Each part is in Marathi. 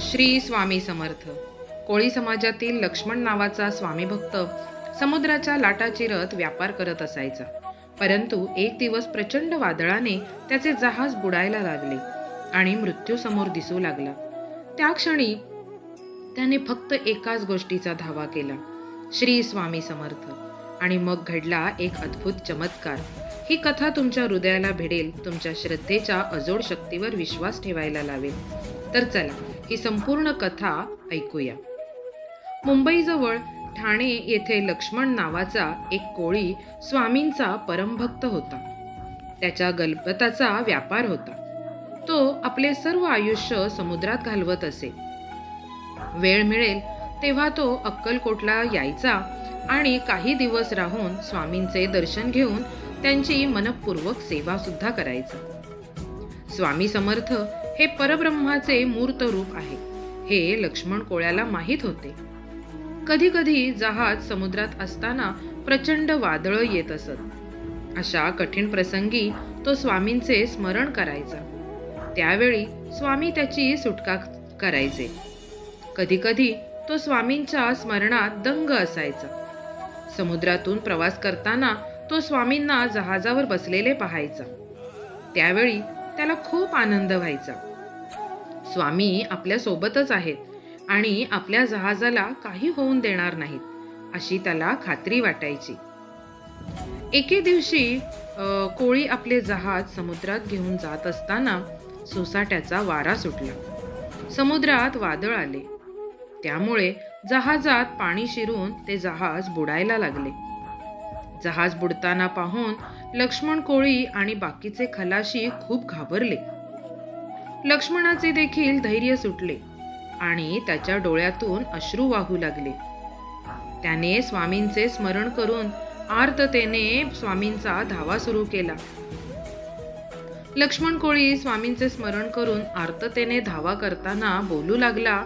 श्री स्वामी समर्थ. कोळी समाजातील लक्ष्मण नावाचा स्वामी भक्त समुद्राच्या लाटा चिरत व्यापार करत असायचा. परंतु एक दिवस प्रचंड वादळाने त्याचे जहाज बुडायला लागले आणि मृत्यू समोर दिसू लागला. त्या क्षणी त्याने फक्त एकाच गोष्टीचा धावा केला. श्री स्वामी समर्थ. आणि मग घडला एक अद्भुत चमत्कार. ही कथा तुमच्या हृदयाला भिडेल तुमच्या श्रद्धेच्या अजोड शक्तीवर विश्वास ठेवायला लावेल. तर चला ही संपूर्ण कथा ऐकूया. मुंबईजवळ ठाणे येथे लक्ष्मण नावाचा एक कोळी स्वामींचा परमभक्त होता. त्याच्या गलबताचा व्यापार होता. तो आपले सर्व आयुष्य समुद्रात घालवत असे. वेळ मिळेल तेव्हा तो अक्कलकोटला यायचा आणि काही दिवस राहून स्वामींचे दर्शन घेऊन त्यांची मनपूर्वक सेवा सुद्धा करायचा. स्वामी समर्थ हे परब्रह्माचे मूर्त रूप आहे. हे लक्ष्मण कोळ्याला माहीत होते. कधी कधी जहाज समुद्रात असताना प्रचंड वादळ येत असत. अशा कठीण प्रसंगी तो स्वामींचे स्मरण करायचा. त्यावेळी स्वामी त्याची सुटका करायचे. कधी कधी तो स्वामींच्या स्मरणात दंग असायचा. समुद्रातून प्रवास करताना तो स्वामींना जहाजावर बसलेले पाहायचा. त्यावेळी त्याला खूप आनंद व्हायचा. स्वामी आपल्या सोबतच आहेत आणि आपल्या जहाजाला काही होऊन देणार नाहीत अशी त्याला खात्री वाटायची. एके दिवशी कोळी आपले जहाज समुद्रात घेऊन जात असताना सोसाट्याचा वारा सुटला. समुद्रात वादळ आले. त्यामुळे जहाजात पाणी शिरून ते जहाज बुडायला लागले. जहाज बुडताना पाहून लक्ष्मण कोळी आणि बाकीचे खलाशी खूप घाबरले. लक्ष्मणाचे देखील धैर्य सुटले आणि त्याच्या डोळ्यातून अश्रू वाहू लागले. त्याने स्वामींचे स्मरण करून आर्ततेने स्वामींचा धावा सुरू केला. लक्ष्मण कोळी स्वामींचे स्मरण करून आर्ततेने धावा करताना बोलू लागला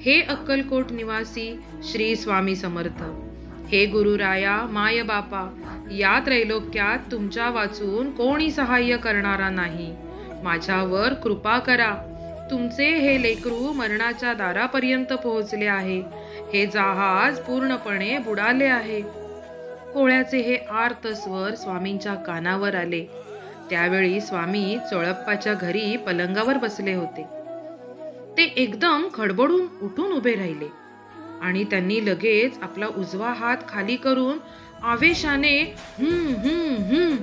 हे अक्कलकोट निवासी श्री स्वामी समर्थ हे गुरुराया माय बापा या त्रैलोक्यात तुमच्या वाचून कोणी सहाय्य करणारा नाही. माझ्यावर कृपा करा. तुमचे हे लेकरू मरणाच्या दारापर्यंत पोहोचले आहे. हे जहाज पूर्णपणे बुडाले आहे. कोळ्याचे हे आर्त स्वर स्वामींच्या कानावर आले. त्यावेळी स्वामी चोळप्पाच्या घरी पलंगावर बसले होते. ते एकदम खडबडून उठून उभे राहिले. आणि त्यांनी लगेच आपला उजवा हात खाली करून आवेशाने हम्म हम्म हम्म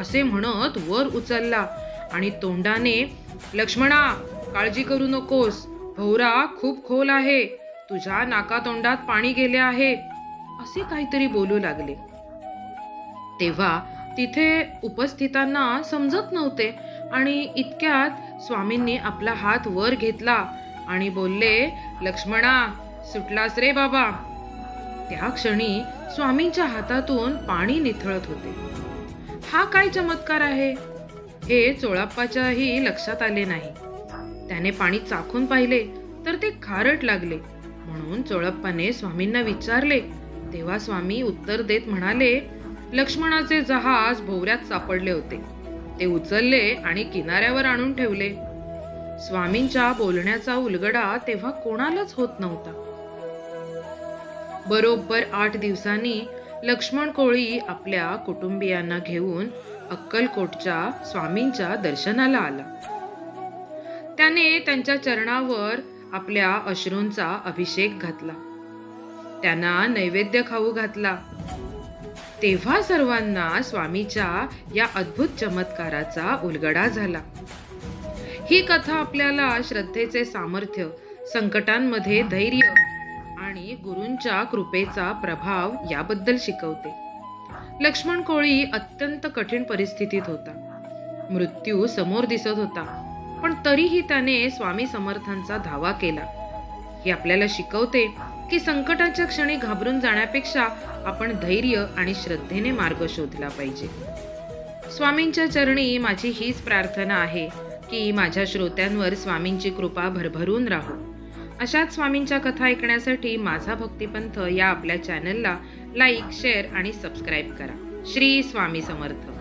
असे म्हणत वर उचलला. आणि तोंडाने लक्ष्मणा काळजी करू नकोस. भोवरा खूप खोल आहे. तुझ्या नाकातोंडात पाणी गेले आहे. असे काहीतरी बोलू लागले. तेव्हा तिथे उपस्थितांना समजत नव्हते आणि इतक्यात स्वामींनी आपला हात वर घेतला आणि बोलले लक्ष्मणा सुटलास रे बाबा. त्या क्षणी स्वामींच्या हातातून पाणी निथळत होते. हा काय चमत्कार आहे? हे चोळाप्पाच्याही लक्षात आले नाही. त्याने पाणी चाखून पाहिले तर ते खारट लागले. म्हणून चोळप्पाने स्वामींना विचारले. तेव्हा स्वामी उत्तर देत म्हणाले लक्ष्मणाचे जहाज भोवऱ्यात सापडले होते. ते उचलले आणि किनाऱ्यावर आणून ठेवले. स्वामींच्या बोलण्याचा उलगडा तेव्हा कोणालाच होत नव्हता. बरोबर आठ दिवसांनी लक्ष्मण कोळी आपल्या कुटुंबियांना घेऊन अक्कलकोटच्या स्वामींच्या दर्शनाला आला. त्याने त्यांच्या चरणावर आपल्या अश्रूंचा अभिषेक घातला. त्यांना नैवेद्य खाऊ घातला. तेव्हा सर्वांना स्वामीच्या या अद्भुत चमत्काराचा उलगडा झाला. ही कथा आपल्याला श्रद्धेचे सामर्थ्य संकटांमध्ये धैर्य आणि गुरूंच्या कृपेचा प्रभाव याबद्दल शिकवते. लक्ष्मण कोळी अत्यंत कठीण परिस्थितीत होता. मृत्यू समोर दिसत होता पण तरीही त्याने स्वामी समर्थांचा धावा केला. हे आपल्याला शिकवते की संकटाच्या क्षणी घाबरून जाण्यापेक्षा आपण धैर्य आणि श्रद्धेने मार्ग शोधला पाहिजे. स्वामींच्या चरणी माझी हीच प्रार्थना आहे की माझ्या श्रोत्यांवर स्वामींची कृपा भरभरून राहो. अशाच स्वामींच्या कथा ऐकण्यासाठी माझा भक्तिपंथ या आपल्या चॅनलला लाईक शेअर आणि सबस्क्राईब करा. श्री स्वामी समर्थ.